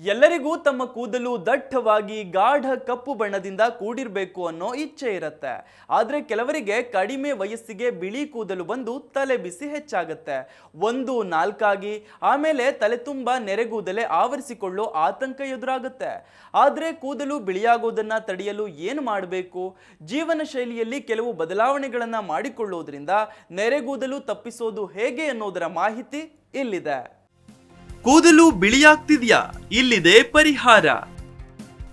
ಎಲ್ಲರಿಗೂ ತಮ್ಮ ಕೂದಲು ದಟ್ಟವಾಗಿ ಗಾಢ ಕಪ್ಪು ಬಣ್ಣದಿಂದ ಕೂಡಿರಬೇಕು ಅನ್ನೋ ಇಚ್ಛೆ ಇರುತ್ತೆ. ಆದರೆ ಕೆಲವರಿಗೆ ಕಡಿಮೆ ವಯಸ್ಸಿಗೆ ಬಿಳಿ ಕೂದಲು ಬಂದು ತಲೆ ಬಿಸಿ ಹೆಚ್ಚಾಗುತ್ತೆ. ಒಂದು, ನಾಲ್ಕಾಗಿ, ಆಮೇಲೆ ತಲೆ ತುಂಬ ನೆರೆಗೂದಲೆ ಆವರಿಸಿಕೊಳ್ಳೋ ಆತಂಕ ಎದುರಾಗುತ್ತೆ. ಆದರೆ ಕೂದಲು ಬಿಳಿಯಾಗೋದನ್ನು ತಡೆಯಲು ಏನು ಮಾಡಬೇಕು? ಜೀವನ ಶೈಲಿಯಲ್ಲಿ ಕೆಲವು ಬದಲಾವಣೆಗಳನ್ನು ಮಾಡಿಕೊಳ್ಳೋದ್ರಿಂದ ನೆರೆಗೂದಲು ತಪ್ಪಿಸೋದು ಹೇಗೆ ಅನ್ನೋದರ ಮಾಹಿತಿ ಇಲ್ಲಿದೆ. ಕೂದಲು ಬಿಳಿಯಾಗ್ತಿದ್ಯಾ? ಇಲ್ಲಿದೆ ಪರಿಹಾರ.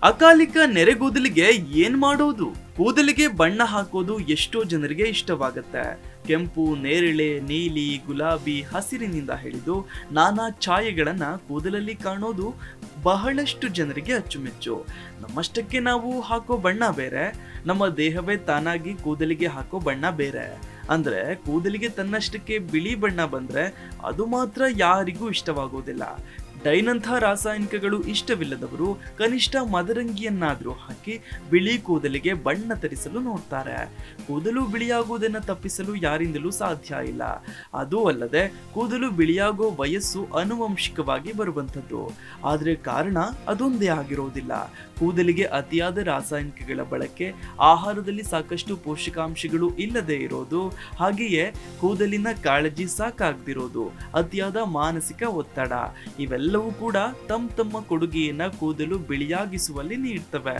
ಅಕಾಲಿಕ ನೆರೆಗೂದಲಿಗೆ ಏನ್ ಮಾಡೋದು? ಕೂದಲಿಗೆ ಬಣ್ಣ ಹಾಕೋದು ಎಷ್ಟೋ ಜನರಿಗೆ ಇಷ್ಟವಾಗುತ್ತೆ. ಕೆಂಪು, ನೇರಳೆ, ನೀಲಿ, ಗುಲಾಬಿ ಹಸಿರಿನಿಂದ ಹಿಡಿದು ನಾನಾ ಛಾಯೆಗಳನ್ನ ಕೂದಲಲ್ಲಿ ಕಾಣೋದು ಬಹಳಷ್ಟು ಜನರಿಗೆ ಅಚ್ಚುಮೆಚ್ಚು. ನಮ್ಮಷ್ಟಕ್ಕೆ ನಾವು ಹಾಕೋ ಬಣ್ಣ ಬೇರೆ, ನಮ್ಮ ದೇಹವೇ ತಾನಾಗಿ ಕೂದಲಿಗೆ ಹಾಕೋ ಬಣ್ಣ ಬೇರೆ. ಅಂದ್ರೆ ಕೂದಲಿಗೆ ತನ್ನಷ್ಟಕ್ಕೆ ಬಿಳಿ ಬಣ್ಣ ಬಂದ್ರೆ ಅದು ಮಾತ್ರ ಯಾರಿಗೂ ಇಷ್ಟವಾಗೋದಿಲ್ಲ. ಡೈನಂಥ ರಾಸಾಯನಿಕಗಳು ಇಷ್ಟವಿಲ್ಲದವರು ಕನಿಷ್ಠ ಮದರಂಗಿಯನ್ನಾದರೂ ಹಾಕಿ ಬಿಳಿ ಕೂದಲಿಗೆ ಬಣ್ಣ ತರಿಸಲು ನೋಡ್ತಾರೆ. ಕೂದಲು ಬಿಳಿಯಾಗುವುದನ್ನು ತಪ್ಪಿಸಲು ಯಾರಿಂದಲೂ ಸಾಧ್ಯ ಇಲ್ಲ. ಅದೂ ಅಲ್ಲದೆ ಕೂದಲು ಬಿಳಿಯಾಗೋ ವಯಸ್ಸು ಅನುವಂಶಿಕವಾಗಿ ಬರುವಂಥದ್ದು. ಆದರೆ ಕಾರಣ ಅದೊಂದೇ ಆಗಿರೋದಿಲ್ಲ. ಕೂದಲಿಗೆ ಅತಿಯಾದ ರಾಸಾಯನಿಕಗಳ ಬಳಕೆ ಆಹಾರದಲ್ಲಿ ಸಾಕಷ್ಟು ಪೋಷಕಾಂಶಗಳು ಇಲ್ಲದೆ ಇರೋದು. ಹಾಗೆಯೇ ಕೂದಲಿನ ಕಾಳಜಿ ಸಾಕಾಗದಿರೋದು. ಅತಿಯಾದ ಮಾನಸಿಕ ಒತ್ತಡ. ಇವೆಲ್ಲವೂ ಕೂಡ ತಮ್ಮ ತಮ್ಮ ಕೊಡುಗೆಯನ್ನ ಕೂದಲು ಬಿಳಿಯಾಗಿಸುವಲ್ಲಿ ನೀಡ್ತವೆ.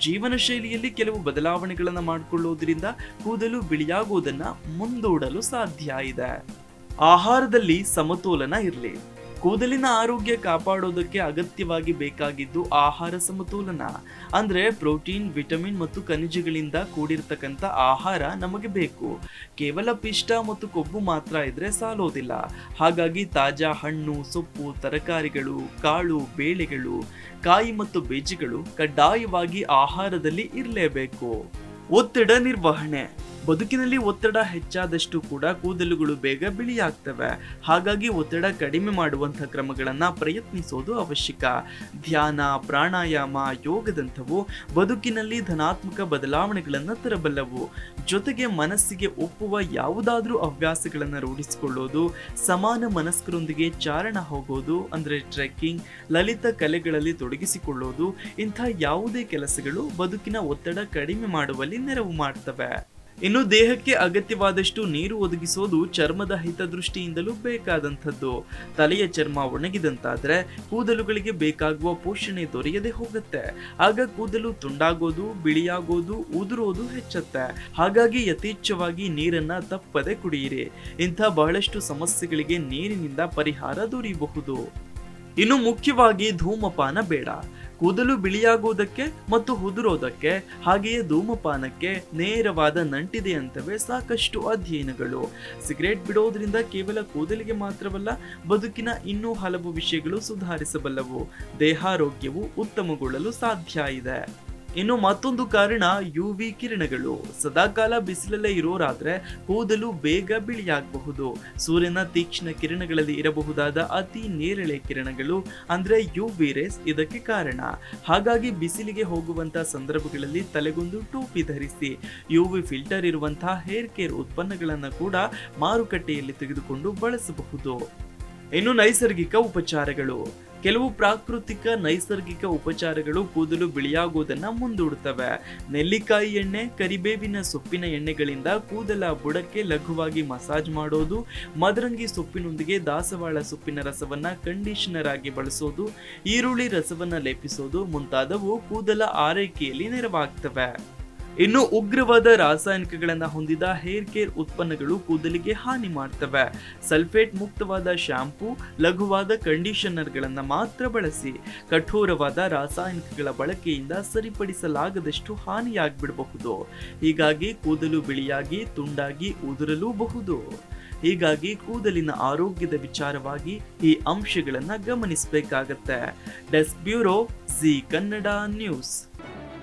ಜೀವನ ಶೈಲಿಯಲ್ಲಿ ಕೆಲವು ಬದಲಾವಣೆಗಳನ್ನು ಮಾಡಿಕೊಳ್ಳುವುದರಿಂದ ಕೂದಲು ಬಿಳಿಯಾಗುವುದನ್ನ ಮುಂದೂಡಲು ಸಾಧ್ಯ ಇದೆ. ಆಹಾರದಲ್ಲಿ ಸಮತೋಲನ ಇರಲಿ. ಕೂದಲಿನ ಆರೋಗ್ಯ ಕಾಪಾಡೋದಕ್ಕೆ ಅಗತ್ಯವಾಗಿ ಬೇಕಾಗಿದ್ದು ಆಹಾರ ಸಮತೋಲನ. ಅಂದ್ರೆ ಪ್ರೋಟೀನ್, ವಿಟಮಿನ್ ಮತ್ತು ಖನಿಜಗಳಿಂದ ಕೂಡಿರ್ತಕ್ಕಂಥ ಆಹಾರ ನಮಗೆ ಬೇಕು. ಕೇವಲ ಪಿಷ್ಟ ಮತ್ತು ಕೊಬ್ಬು ಮಾತ್ರ ಇದ್ರೆ ಸಾಲೋದಿಲ್ಲ. ಹಾಗಾಗಿ ತಾಜಾ ಹಣ್ಣು, ಸೊಪ್ಪು, ತರಕಾರಿಗಳು, ಕಾಳು, ಬೇಳೆಗಳು, ಕಾಯಿ ಮತ್ತು ಬೀಜಗಳು ಕಡ್ಡಾಯವಾಗಿ ಆಹಾರದಲ್ಲಿ ಇರಲೇಬೇಕು. ಒತ್ತಡ ನಿರ್ವಹಣೆ. ಬದುಕಿನಲ್ಲಿ ಒತ್ತಡ ಹೆಚ್ಚಾದಷ್ಟು ಕೂಡ ಕೂದಲುಗಳು ಬೇಗ ಬಿಳಿಯಾಗ್ತವೆ. ಹಾಗಾಗಿ ಒತ್ತಡ ಕಡಿಮೆ ಮಾಡುವಂಥ ಕ್ರಮಗಳನ್ನು ಪ್ರಯತ್ನಿಸೋದು ಅವಶ್ಯಕ. ಧ್ಯಾನ, ಪ್ರಾಣಾಯಾಮ, ಯೋಗದಂಥವು ಬದುಕಿನಲ್ಲಿ ಧನಾತ್ಮಕ ಬದಲಾವಣೆಗಳನ್ನು ತರಬಲ್ಲವು. ಜೊತೆಗೆ ಮನಸ್ಸಿಗೆ ಒಪ್ಪುವ ಯಾವುದಾದ್ರೂ ಹವ್ಯಾಸಗಳನ್ನು ರೂಢಿಸಿಕೊಳ್ಳೋದು, ಸಮಾನ ಮನಸ್ಕರೊಂದಿಗೆ ಚಾರಣ ಹೋಗೋದು, ಅಂದ್ರೆ ಟ್ರೆಕ್ಕಿಂಗ್, ಲಲಿತ ಕಲೆಗಳಲ್ಲಿ ತೊಡಗಿಸಿಕೊಳ್ಳೋದು, ಇಂಥ ಯಾವುದೇ ಕೆಲಸಗಳು ಬದುಕಿನ ಒತ್ತಡ ಕಡಿಮೆ ಮಾಡುವಲ್ಲಿ ನೆರವು ಮಾಡ್ತವೆ. ಇನ್ನು ದೇಹಕ್ಕೆ ಅಗತ್ಯವಾದಷ್ಟು ನೀರು ಒದಗಿಸೋದು ಚರ್ಮದ ಹಿತದೃಷ್ಟಿಯಿಂದಲೂ ಬೇಕಾದಂಥದ್ದು. ತಲೆಯ ಚರ್ಮ ಒಣಗಿದಂತಾದ್ರೆ ಕೂದಲುಗಳಿಗೆ ಬೇಕಾಗುವ ಪೋಷಣೆ ದೊರೆಯದೆ ಹೋಗುತ್ತೆ. ಆಗ ಕೂದಲು ತುಂಡಾಗೋದು, ಬಿಳಿಯಾಗೋದು, ಉದುರೋದು ಹೆಚ್ಚುತ್ತೆ. ಹಾಗಾಗಿ ಯಥೇಚ್ಛವಾಗಿ ನೀರನ್ನ ತಪ್ಪದೆ ಕುಡಿಯಿರಿ. ಇಂಥ ಬಹಳಷ್ಟು ಸಮಸ್ಯೆಗಳಿಗೆ ನೀರಿನಿಂದ ಪರಿಹಾರ ದೊರೆಯಬಹುದು. ಇನ್ನು ಮುಖ್ಯವಾಗಿ ಧೂಮಪಾನ ಬೇಡ. ಕೂದಲು ಬಿಳಿಯಾಗುವುದಕ್ಕೆ ಮತ್ತು ಉದುರೋದಕ್ಕೆ, ಹಾಗೆಯೇ ಧೂಮಪಾನಕ್ಕೆ ನೇರವಾದ ನಂಟಿದೆ ಅಂತವೇ ಸಾಕಷ್ಟು ಅಧ್ಯಯನಗಳು. ಸಿಗರೇಟ್ ಬಿಡೋದ್ರಿಂದ ಕೇವಲ ಕೂದಲಿಗೆ ಮಾತ್ರವಲ್ಲ, ಬದುಕಿನ ಇನ್ನೂ ಹಲವು ವಿಷಯಗಳು ಸುಧಾರಿಸಬಲ್ಲವು. ದೇಹಾರೋಗ್ಯವು ಉತ್ತಮಗೊಳ್ಳಲು ಸಾಧ್ಯ ಇದೆ. ಇನ್ನು ಮತ್ತೊಂದು ಕಾರಣ ಯು ವಿ ಕಿರಣಗಳು. ಸದಾಕಾಲ ಬಿಸಿಲಲ್ಲೇ ಇರೋರಾದ್ರೆ ಕೂದಲು ಬೇಗ ಬಿಳಿಯಾಗಬಹುದು. ಸೂರ್ಯನ ತೀಕ್ಷ್ಣ ಕಿರಣಗಳಲ್ಲಿ ಇರಬಹುದಾದ ಅತಿ ನೇರಳೆ ಕಿರಣಗಳು ಅಂದ್ರೆ ಯು ವಿ ರೇಸ್ ಇದಕ್ಕೆ ಕಾರಣ. ಹಾಗಾಗಿ ಬಿಸಿಲಿಗೆ ಹೋಗುವಂತ ಸಂದರ್ಭಗಳಲ್ಲಿ ತಲೆಗೊಂದು ಟೋಪಿ ಧರಿಸಿ. ಯು ವಿ ಫಿಲ್ಟರ್ ಇರುವಂತಹ ಹೇರ್ ಕೇರ್ ಉತ್ಪನ್ನಗಳನ್ನು ಕೂಡ ಮಾರುಕಟ್ಟೆಯಲ್ಲಿ ತೆಗೆದುಕೊಂಡು ಬಳಸಬಹುದು. ಇನ್ನು ನೈಸರ್ಗಿಕ ಉಪಚಾರಗಳು. ಕೆಲವು ಪ್ರಾಕೃತಿಕ ನೈಸರ್ಗಿಕ ಉಪಚಾರಗಳು ಕೂದಲು ಬಿಳಿಯಾಗುವುದನ್ನ ಮುಂದೂಡುತ್ತವೆ. ನೆಲ್ಲಿಕಾಯಿ ಎಣ್ಣೆ, ಕರಿಬೇವಿನ ಸೊಪ್ಪಿನ ಎಣ್ಣೆಗಳಿಂದ ಕೂದಲ ಬುಡಕ್ಕೆ ಲಘುವಾಗಿ ಮಸಾಜ್ ಮಾಡೋದು, ಮದರಂಗಿ ಸೊಪ್ಪಿನೊಂದಿಗೆ ದಾಸವಾಳ ಸೊಪ್ಪಿನ ರಸವನ್ನ ಕಂಡೀಷನರ್ ಆಗಿ ಬಳಸೋದು, ಈರುಳ್ಳಿ ರಸವನ್ನ ಲೇಪಿಸೋದು ಮುಂತಾದವು ಕೂದಲ ಆರೈಕೆಯಲ್ಲಿ ನೆರವಾಗ್ತವೆ. ಇನ್ನು ಉಗ್ರವಾದ ರಾಸಾಯನಿಕಗಳನ್ನು ಹೊಂದಿದ ಹೇರ್ ಕೇರ್ ಉತ್ಪನ್ನಗಳು ಕೂದಲಿಗೆ ಹಾನಿ ಮಾಡ್ತವೆ. ಸಲ್ಫೇಟ್ ಮುಕ್ತವಾದ ಶಾಂಪೂ ಲಘುವಾದ ಕಂಡೀಷನರ್ಗಳನ್ನು ಮಾತ್ರ ಬಳಸಿ ಕಠೋರವಾದ ರಾಸಾಯನಿಕಗಳ ಬಳಕೆಯಿಂದ ಸರಿಪಡಿಸಲಾಗದಷ್ಟು ಹಾನಿಯಾಗ್ಬಿಡಬಹುದು. ಹೀಗಾಗಿ ಕೂದಲು ಬಿಳಿಯಾಗಿ, ತುಂಡಾಗಿ ಉದುರಲೂಬಹುದು. ಹೀಗಾಗಿ ಕೂದಲಿನ ಆರೋಗ್ಯದ ವಿಚಾರವಾಗಿ ಈ ಅಂಶಗಳನ್ನು ಗಮನಿಸಬೇಕಾಗತ್ತೆ. Desk bureau Zee Kannada news